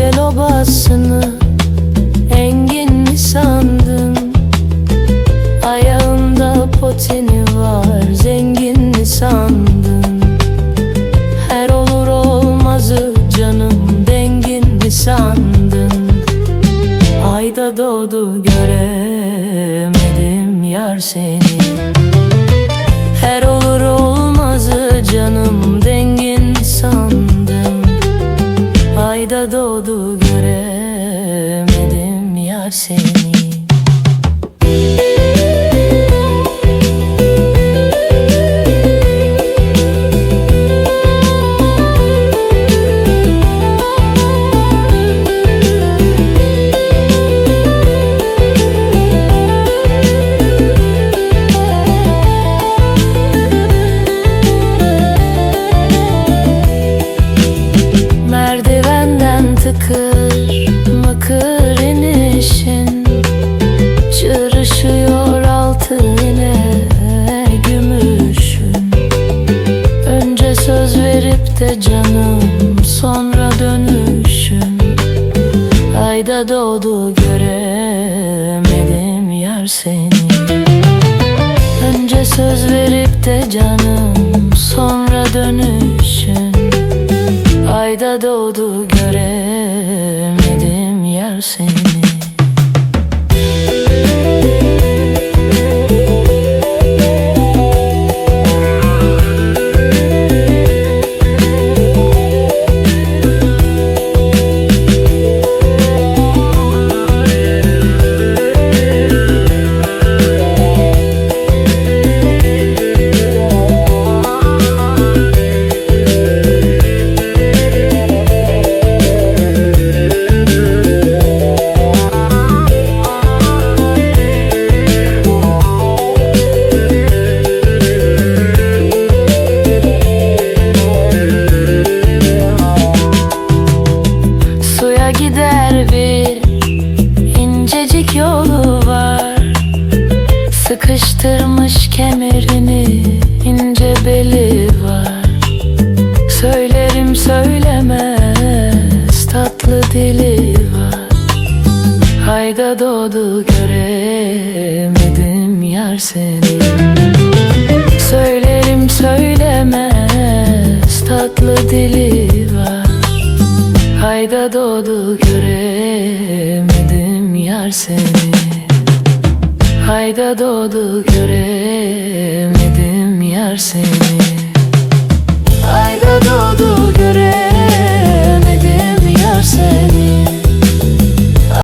Celobasını engin mi sandın? Ayağında poteni var zengin mi sandın? Her olur olmazı canım dengin mi sandın? Ayda doğdu göremedim yar seni Her olur seni. Merdivenden tıkır Ayda doğdu göremedim yar seni. Önce söz verip de canım sonra dönüşüm Ayda doğdu göremedim Gider bir incecik yolu var. Sıkıştırmış kemerini ince beli var. Söylerim söylemez tatlı dili var. Hayda doğdu göremedim yar seni. Söylerim söylemez tatlı dili var Hayda doğdu göremedim yar seni. Hayda doğdu göremedim yar seni